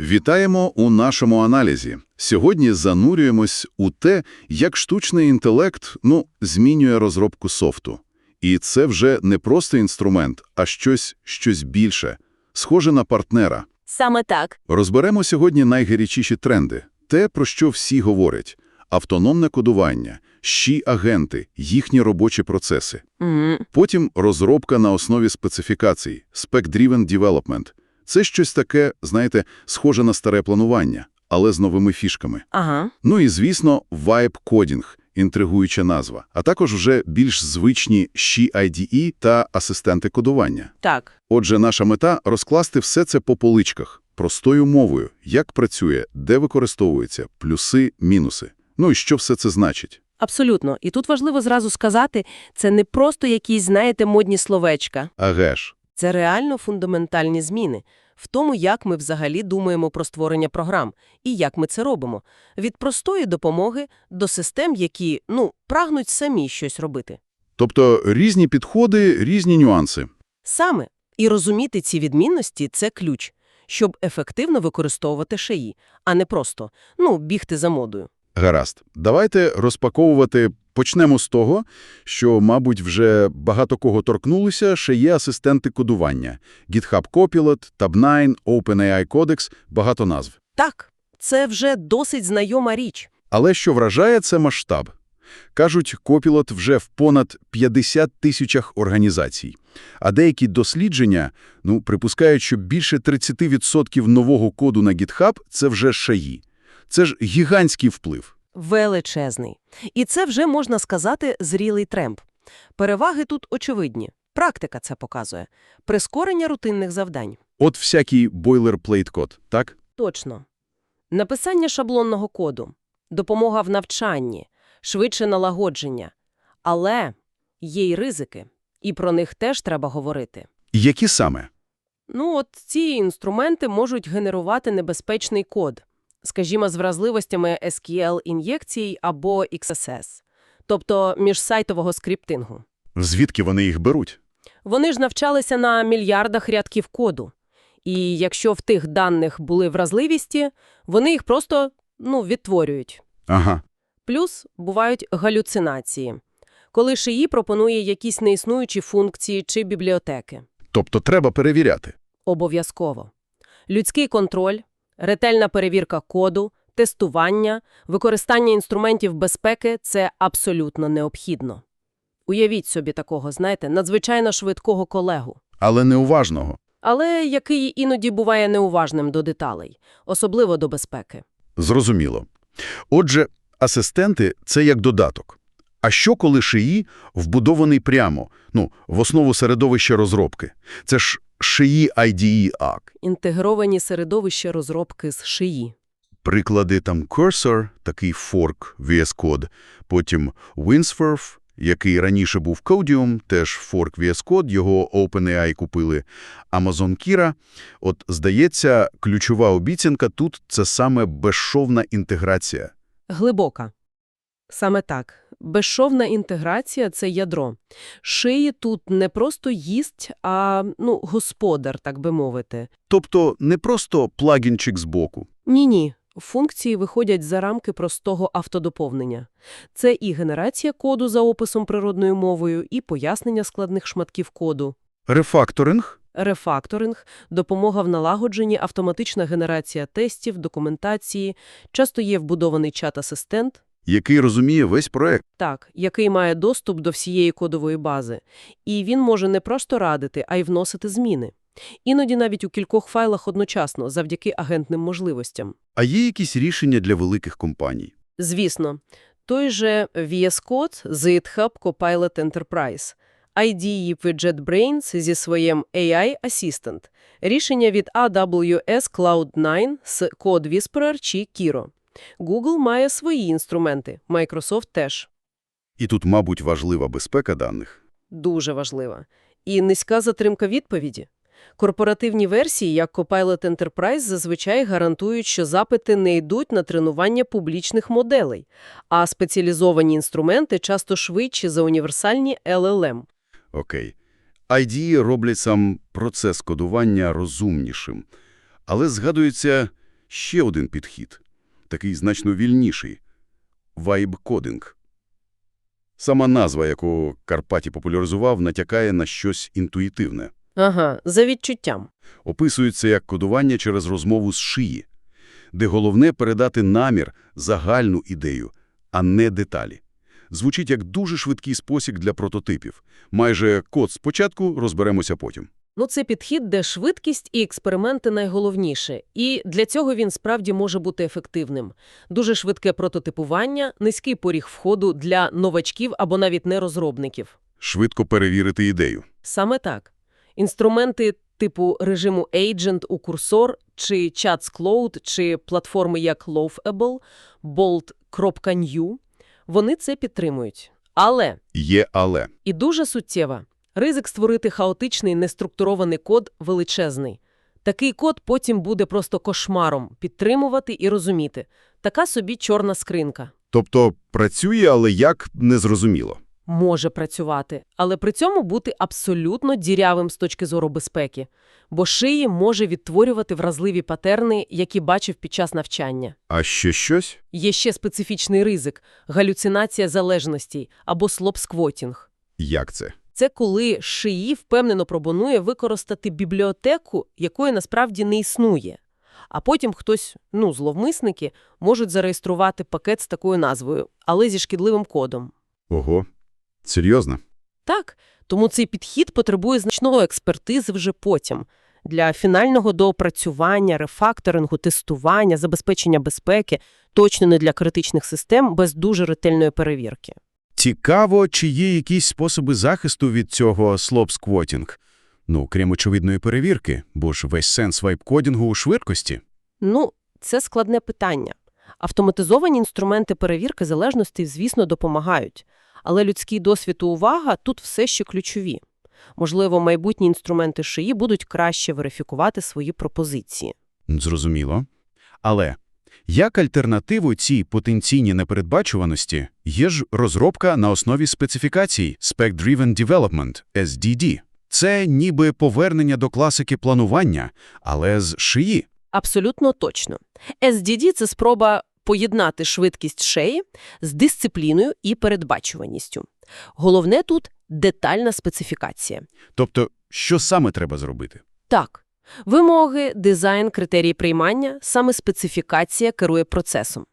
Вітаємо у нашому аналізі. Сьогодні занурюємось у те, як штучний інтелект ну, змінює розробку софту. І це вже не просто інструмент, а щось, щось більше, схоже на партнера. Саме так. Розберемо сьогодні найгарячіші тренди. Те, про що всі говорять. Автономне кодування, щі-агенти, їхні робочі процеси. Угу. Потім розробка на основі специфікацій, spec-driven development. Це щось таке, знаєте, схоже на старе планування, але з новими фішками. Ага. Ну і, звісно, vibe-кодінг, інтригуюча назва, а також вже більш звичні She-IDE та асистенти кодування. Так. Отже, наша мета – розкласти все це по поличках, простою мовою, як працює, де використовується, плюси, мінуси. Ну і що все це значить? Абсолютно. І тут важливо зразу сказати, це не просто якісь, знаєте, модні словечка. Аге ж. Це реально фундаментальні зміни в тому, як ми взагалі думаємо про створення програм і як ми це робимо. Від простої допомоги до систем, які, ну, прагнуть самі щось робити. Тобто різні підходи, різні нюанси. Саме. І розуміти ці відмінності – це ключ, щоб ефективно використовувати шиї, а не просто, ну, бігти за модою. Гаразд. Давайте розпаковувати. Почнемо з того, що, мабуть, вже багато кого торкнулися, ще є асистенти кодування. GitHub Copilot, Tab9, OpenAI Codex – багато назв. Так, це вже досить знайома річ. Але що вражає – це масштаб. Кажуть, Copilot вже в понад 50 тисячах організацій. А деякі дослідження, ну, припускають, що більше 30% нового коду на GitHub – це вже шаї. Це ж гігантський вплив. Величезний. І це вже, можна сказати, зрілий тремп. Переваги тут очевидні. Практика це показує. Прискорення рутинних завдань. От всякий бойлерплейт код, так? Точно. Написання шаблонного коду, допомога в навчанні, швидше налагодження. Але є й ризики, і про них теж треба говорити. Які саме? Ну, от ці інструменти можуть генерувати небезпечний код, скажімо, з вразливостями SQL-ін'єкцій або XSS, тобто міжсайтового скриптингу. Звідки вони їх беруть? Вони ж навчалися на мільярдах рядків коду. І якщо в тих даних були вразливісті, вони їх просто, ну, відтворюють. Ага. Плюс бувають галюцинації, коли шиї пропонує якісь неіснуючі функції чи бібліотеки. Тобто треба перевіряти. Обов'язково. Людський контроль, ретельна перевірка коду, тестування, використання інструментів безпеки – це абсолютно необхідно. Уявіть собі такого, знаєте, надзвичайно швидкого колегу. Але неуважного. Але який іноді буває неуважним до деталей, особливо до безпеки. Зрозуміло. Отже, асистенти – це як додаток. А що, коли шиї вбудований прямо, ну, в основу середовища розробки? Це ж шиї IDE ACK. Інтегровані середовища розробки з шиї. Приклади там Cursor, такий форк VS Code, потім Windsurf, який раніше був Codium, теж форк VS Code, його OpenAI купили, Amazon Kira. От, здається, ключова обіцянка тут – це саме безшовна інтеграція. Глибока. Саме так. Безшовна інтеграція – це ядро. Шиї тут не просто їсть, а, ну, господар, так би мовити. Тобто не просто плагінчик збоку. Ні-ні. Функції виходять за рамки простого автодоповнення. Це і генерація коду за описом природною мовою, і пояснення складних шматків коду. Рефакторинг? Рефакторинг, допомога в налагодженні, автоматична генерація тестів, документації, часто є вбудований чат-асистент, який розуміє весь проект. так, який має доступ до всієї кодової бази. І він може не просто радити, а й вносити зміни. Іноді навіть у кількох файлах одночасно, завдяки агентним можливостям. А є якісь рішення для великих компаній? Звісно, той же VS Code з GitHub Copilot Enterprise, IDE JetBrains зі своїм AI Assistant, рішення від AWS Cloud9 з Code Whisperer чи Kiro. Google має свої інструменти, Microsoft теж. І тут, мабуть, важлива безпека даних. Дуже важлива. І низька затримка відповіді. Корпоративні версії, як Copilot Enterprise, зазвичай гарантують, що запити не йдуть на тренування публічних моделей, а спеціалізовані інструменти часто швидші за універсальні LLM. Окей. IDE роблять сам процес кодування розумнішим. Але згадується ще один підхід, такий значно вільніший – вайб-кодинг. Сама назва, яку Карпаті популяризував, натякає на щось інтуїтивне. Ага, за відчуттям. Описується як кодування через розмову з шиї, де головне передати намір, загальну ідею, а не деталі. Звучить як дуже швидкий спосіб для прототипів. Майже код спочатку, розберемося потім. Ну, це підхід, де швидкість і експерименти найголовніше. І для цього він справді може бути ефективним. Дуже швидке прототипування, низький поріг входу для новачків або навіть нерозробників. Швидко перевірити ідею. Саме так. Інструменти типу режиму Agent у Cursor, чи Chats Cloud, чи платформи як Loveable, Bolt.new, вони це підтримують. Але Є але. І дуже суттєва. Ризик створити хаотичний неструктурований код величезний. Такий код потім буде просто кошмаром підтримувати і розуміти. Така собі чорна скринка. Тобто працює, але як – незрозуміло. Може працювати, але при цьому бути абсолютно дірявим з точки зору безпеки. Бо шиї може відтворювати вразливі патерни, які бачив під час навчання. А ще щось? Є ще специфічний ризик – галюцинація залежностей або слоп-сквотінг. Як це? Це коли шиї впевнено пропонує використати бібліотеку, якої насправді не існує. А потім хтось, ну, зловмисники, можуть зареєструвати пакет з такою назвою, але зі шкідливим кодом. Ого. Серйозно? Так, тому цей підхід потребує значної експертизи вже потім. Для фінального доопрацювання, рефакторингу, тестування, забезпечення безпеки, точно не для критичних систем без дуже ретельної перевірки. Цікаво, чи є якісь способи захисту від цього слоп-сквотінг? Ну, крім очевидної перевірки, бо ж весь сенс вайп-кодінгу у швидкості. Ну, це складне питання. Автоматизовані інструменти перевірки залежностей, звісно, допомагають. Але людський досвід і увага тут все ще ключові. Можливо, майбутні інструменти шиї будуть краще верифікувати свої пропозиції. Зрозуміло. Але як альтернативу цій потенційній непередбачуваності є ж розробка на основі специфікацій Spec Driven Development, SDD. Це ніби повернення до класики планування, але з шиї. Абсолютно точно. SDD – це спроба поєднати швидкість шеї з дисципліною і передбачуваністю. Головне тут – детальна специфікація. Тобто, що саме треба зробити? Так, вимоги, дизайн, критерії приймання, саме специфікація керує процесом.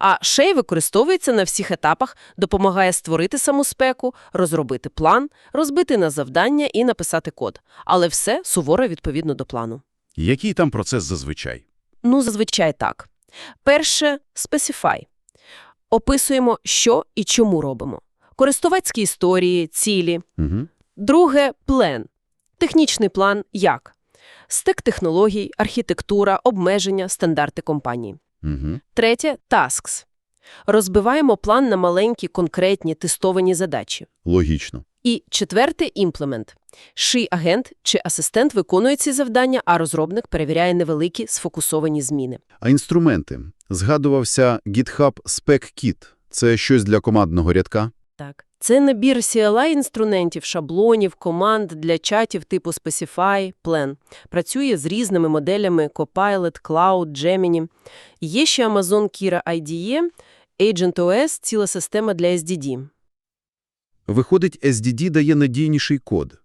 А шей використовується на всіх етапах, допомагає створити саму спеку, розробити план, розбити на завдання і написати код. Але все суворо відповідно до плану. Який там процес зазвичай? Ну, зазвичай так. Перше – specify. Описуємо, що і чому робимо. Користувацькі історії, цілі. Угу. Друге – план. Технічний план – як? Стек технологій, архітектура, обмеження, стандарти компанії. Угу. Третє – tasks. Розбиваємо план на маленькі, конкретні, тестовані задачі. Логічно. І четверте – імплемент. Ший агент чи асистент виконує ці завдання, а розробник перевіряє невеликі, сфокусовані зміни. А інструменти? Згадувався GitHub Spec Kit. Це щось для командного рядка? Так. Це набір CLI-інструментів, шаблонів, команд для чатів типу Specify, Plan. Працює з різними моделями Copilot, Cloud, Gemini. Є ще Amazon Kira IDE, AgentOS – ціла система для SDD. Виходить, SDD дає надійніший код.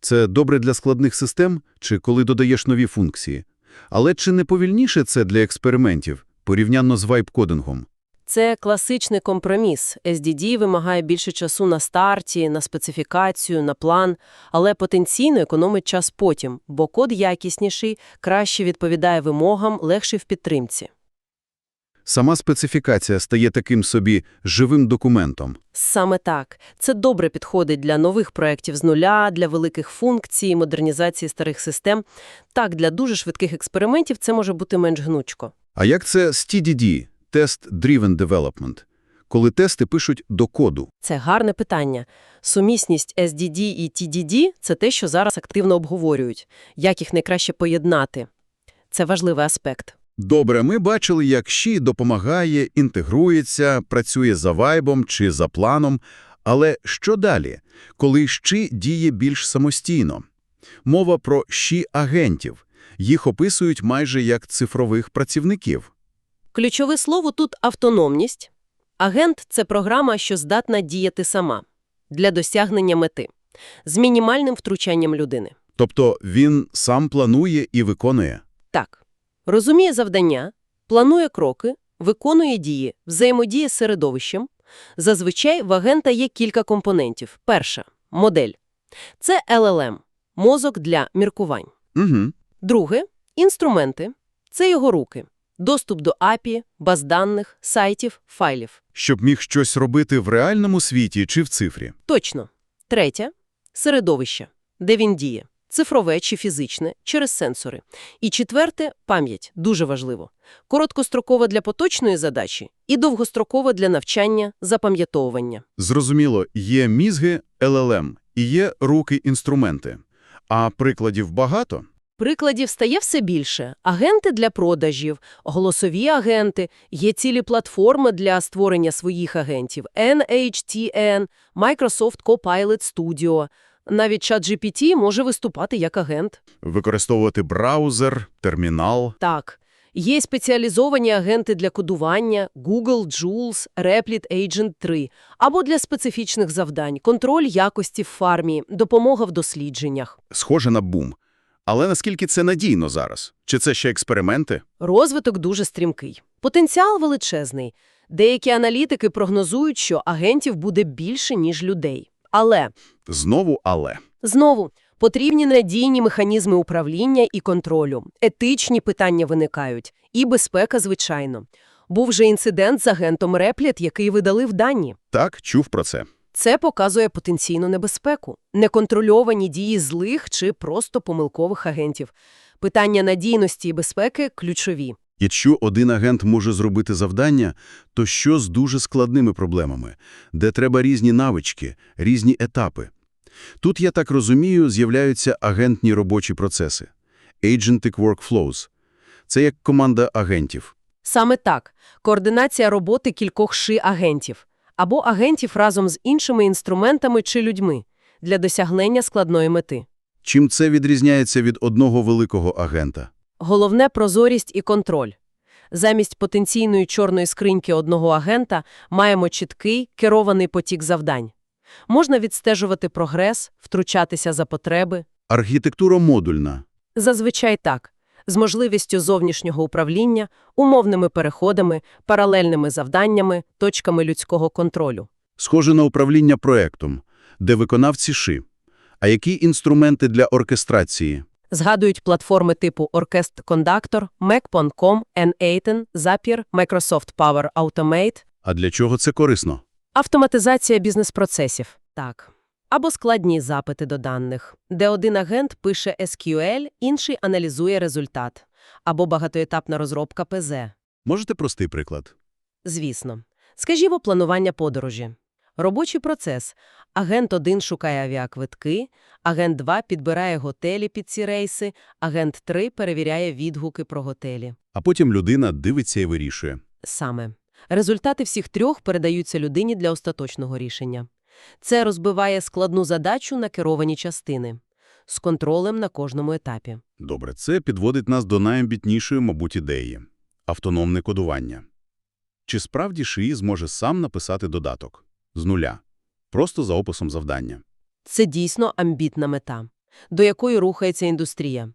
Це добре для складних систем чи коли додаєш нові функції. Але чи не повільніше це для експериментів, порівняно з вайп-кодингом? Це класичний компроміс. SDD вимагає більше часу на старті, на специфікацію, на план, але потенційно економить час потім, бо код якісніший, краще відповідає вимогам, легший в підтримці. Сама специфікація стає таким собі живим документом. Саме так. Це добре підходить для нових проєктів з нуля, для великих функцій, модернізації старих систем. Так, для дуже швидких експериментів це може бути менш гнучко. А як це з TDD – Test Driven Development, коли тести пишуть до коду? Це гарне питання. Сумісність SDD і TDD – це те, що зараз активно обговорюють. Як їх найкраще поєднати? Це важливий аспект. Добре, ми бачили, як Ші допомагає, інтегрується, працює за вайбом чи за планом. Але що далі, коли Ші діє більш самостійно? Мова про Ші-агентів. Їх описують майже як цифрових працівників. Ключове слово тут – автономність. Агент – це програма, що здатна діяти сама для досягнення мети, з мінімальним втручанням людини. Тобто він сам планує і виконує. Так, розуміє завдання, планує кроки, виконує дії, взаємодіє з середовищем. Зазвичай в агента є кілька компонентів. Перша – модель. Це LLM – мозок для міркувань. Угу. Друге – інструменти. Це його руки. Доступ до API, баз даних, сайтів, файлів. Щоб міг щось робити в реальному світі чи в цифрі. Точно. Третє – середовище, де він діє. Цифрове чи фізичне, через сенсори. І четверте – пам'ять. Дуже важливо. Короткострокова для поточної задачі і довгострокова для навчання, запам'ятовування. Зрозуміло, є мізги LLM і є руки-інструменти. А прикладів багато? Прикладів стає все більше. Агенти для продажів, голосові агенти, є цілі платформи для створення своїх агентів. NHTN, Microsoft Copilot Studio. Навіть ChatGPT може виступати як агент. Використовувати браузер, термінал. Так. Є спеціалізовані агенти для кодування Google, Jules, Replit Agent 3 або для специфічних завдань, контроль якості в фармі, допомога в дослідженнях. Схоже на бум. Але наскільки це надійно зараз? Чи це ще експерименти? Розвиток дуже стрімкий. Потенціал величезний. Деякі аналітики прогнозують, що агентів буде більше, ніж людей. Але, Знову але. знову, потрібні надійні механізми управління і контролю. Етичні питання виникають. І безпека, звичайно. Був же інцидент з агентом Replit, який видалив дані. Так, чув про це. Це показує потенційну небезпеку, неконтрольовані дії злих чи просто помилкових агентів. Питання надійності і безпеки ключові. Якщо один агент може зробити завдання, то що з дуже складними проблемами, де треба різні навички, різні етапи? Тут, я так розумію, з'являються агентні робочі процеси. Agentic Workflows. Це як команда агентів. Саме так – координація роботи кількох ши-агентів або агентів разом з іншими інструментами чи людьми для досягнення складної мети. Чим це відрізняється від одного великого агента? Головне – прозорість і контроль. Замість потенційної чорної скриньки одного агента маємо чіткий, керований потік завдань. Можна відстежувати прогрес, втручатися за потреби. Архітектура модульна. Зазвичай так. З можливістю зовнішнього управління, умовними переходами, паралельними завданнями, точками людського контролю. Схоже на управління проектом, де виконавці ши. А які інструменти для оркестрації? Згадують платформи типу Orchest Conductor, Mac.com, N8, Zapier, Microsoft Power Automate, А для чого це корисно? автоматизація бізнес-процесів. Так. Або складні запити до даних, де один агент пише SQL, інший аналізує результат. Або багатоетапна розробка ПЗ. Можете простий приклад? Звісно. Скажімо, планування подорожі. Робочий процес. Агент 1 шукає авіаквитки, агент 2 підбирає готелі під ці рейси, агент 3 перевіряє відгуки про готелі. А потім людина дивиться і вирішує. Саме. Результати всіх трьох передаються людині для остаточного рішення. Це розбиває складну задачу на керовані частини. З контролем на кожному етапі. Добре, це підводить нас до найамбітнішої, мабуть, ідеї – автономне кодування. Чи справді ШИІ зможе сам написати додаток? З нуля. Просто за описом завдання. Це дійсно амбітна мета, до якої рухається індустрія.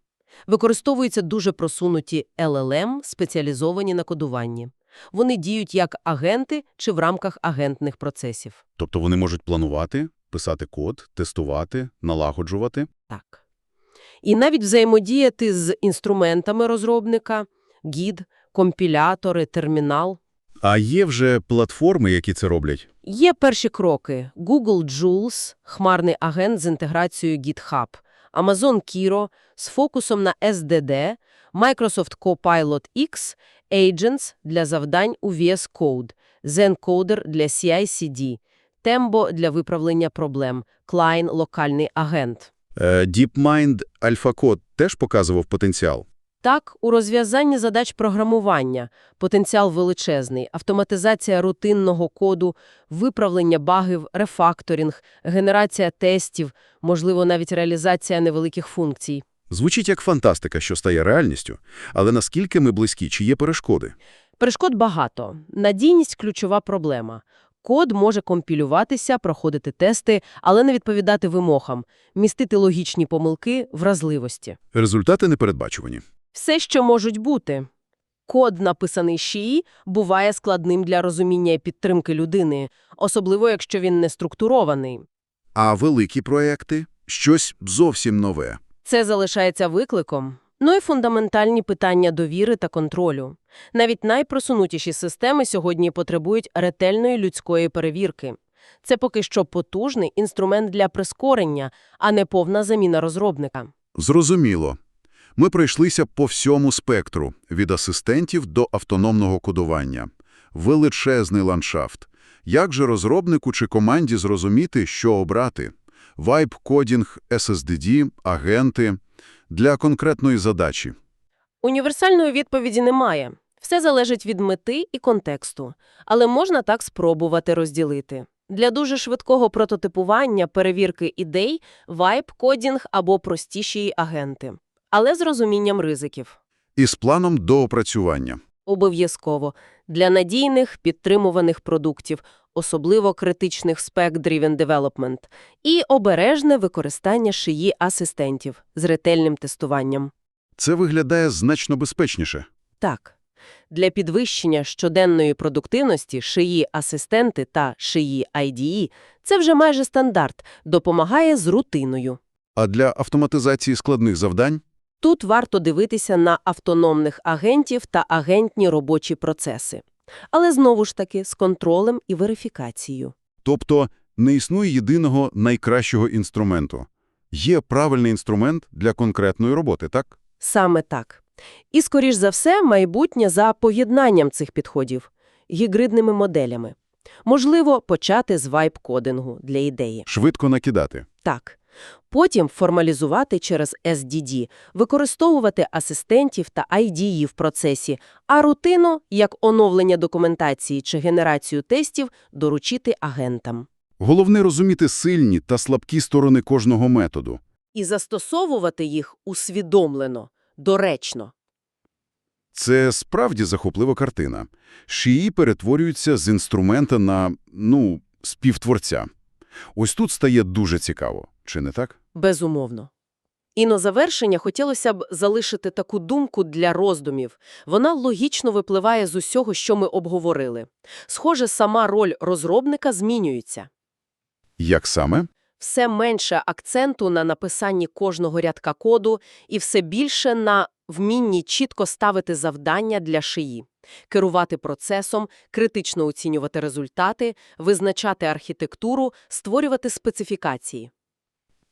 Використовуються дуже просунуті LLM, спеціалізовані на кодуванні. Вони діють як агенти чи в рамках агентних процесів. Тобто вони можуть планувати, писати код, тестувати, налагоджувати. Так. І навіть взаємодіяти з інструментами розробника, гід, компілятори, термінал. А є вже платформи, які це роблять? Є перші кроки. Google Jules – хмарний агент з інтеграцією GitHub, Amazon Kiro з фокусом на SDD, Microsoft Copilot X, Agents для завдань у VS Code, ZenCoder для CI/CD, Tembo для виправлення проблем, Klein – локальний агент. Е, DeepMind AlphaCode теж показував потенціал. Так, у розв'язанні задач програмування потенціал величезний, автоматизація рутинного коду, виправлення багів, рефакторинг, генерація тестів, можливо, навіть реалізація невеликих функцій. Звучить як фантастика, що стає реальністю, але наскільки ми близькі, чи є перешкоди? Перешкод багато. Надійність – ключова проблема. Код може компілюватися, проходити тести, але не відповідати вимогам, містити логічні помилки, вразливості. Результати непередбачувані. Все, що можуть бути. Код, написаний ШІІ, буває складним для розуміння і підтримки людини, особливо якщо він не структурований. А великі проекти – щось зовсім нове. Це залишається викликом. Ну і фундаментальні питання довіри та контролю. Навіть найпросунутіші системи сьогодні потребують ретельної людської перевірки. Це поки що потужний інструмент для прискорення, а не повна заміна розробника. Зрозуміло. Ми пройшлися по всьому спектру, від асистентів до автономного кодування. Величезний ландшафт. Як же розробнику чи команді зрозуміти, що обрати? Вайб-кодінг, SSDD, агенти – для конкретної задачі. Універсальної відповіді немає. Все залежить від мети і контексту. Але можна так спробувати розділити. Для дуже швидкого прототипування, перевірки ідей, вайб-кодінг або простіші агенти. Але з розумінням ризиків. І з планом доопрацювання. Обов'язково. Для надійних, підтримуваних продуктів, особливо критичних spec-driven development, і обережне використання шиї асистентів з ретельним тестуванням. Це виглядає значно безпечніше. Так. Для підвищення щоденної продуктивності шиї асистенти та шиї IDE – це вже майже стандарт, допомагає з рутиною. А для автоматизації складних завдань Тут варто дивитися на автономних агентів та агентні робочі процеси. Але знову ж таки з контролем і верифікацією. Тобто не існує єдиного найкращого інструменту. Є правильний інструмент для конкретної роботи, так? Саме так. І, скоріш за все, майбутнє за поєднанням цих підходів – гібридними моделями. Можливо, почати з вайб-кодингу для ідеї. Швидко накидати. Так. Потім формалізувати через SDD, використовувати асистентів та IDE в процесі, а рутину, як оновлення документації чи генерацію тестів, доручити агентам. Головне розуміти сильні та слабкі сторони кожного методу. І застосовувати їх усвідомлено, доречно. Це справді захоплива картина. Шиї перетворюються з інструмента на, ну, співтворця. Ось тут стає дуже цікаво, чи не так? Безумовно. І на завершення хотілося б залишити таку думку для роздумів. Вона логічно випливає з усього, що ми обговорили. Схоже, сама роль розробника змінюється. Як саме? Все менше акценту на написанні кожного рядка коду і все більше на вмінні чітко ставити завдання для шиї, керувати процесом, критично оцінювати результати, визначати архітектуру, створювати специфікації.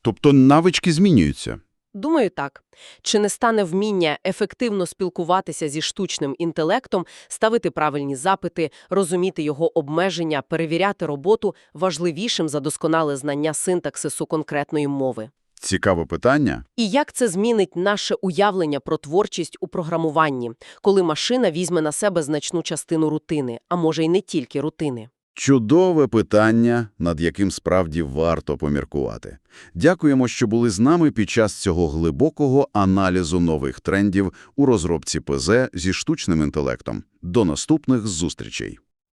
Тобто навички змінюються. Думаю, так. Чи не стане вміння ефективно спілкуватися зі штучним інтелектом, ставити правильні запити, розуміти його обмеження, перевіряти роботу важливішим за досконале знання синтаксису конкретної мови? Цікаве питання. І як це змінить наше уявлення про творчість у програмуванні, коли машина візьме на себе значну частину рутини, а може й не тільки рутини? Чудове питання, над яким справді варто поміркувати. Дякуємо, що були з нами під час цього глибокого аналізу нових трендів у розробці ПЗ зі штучним інтелектом. До наступних зустрічей!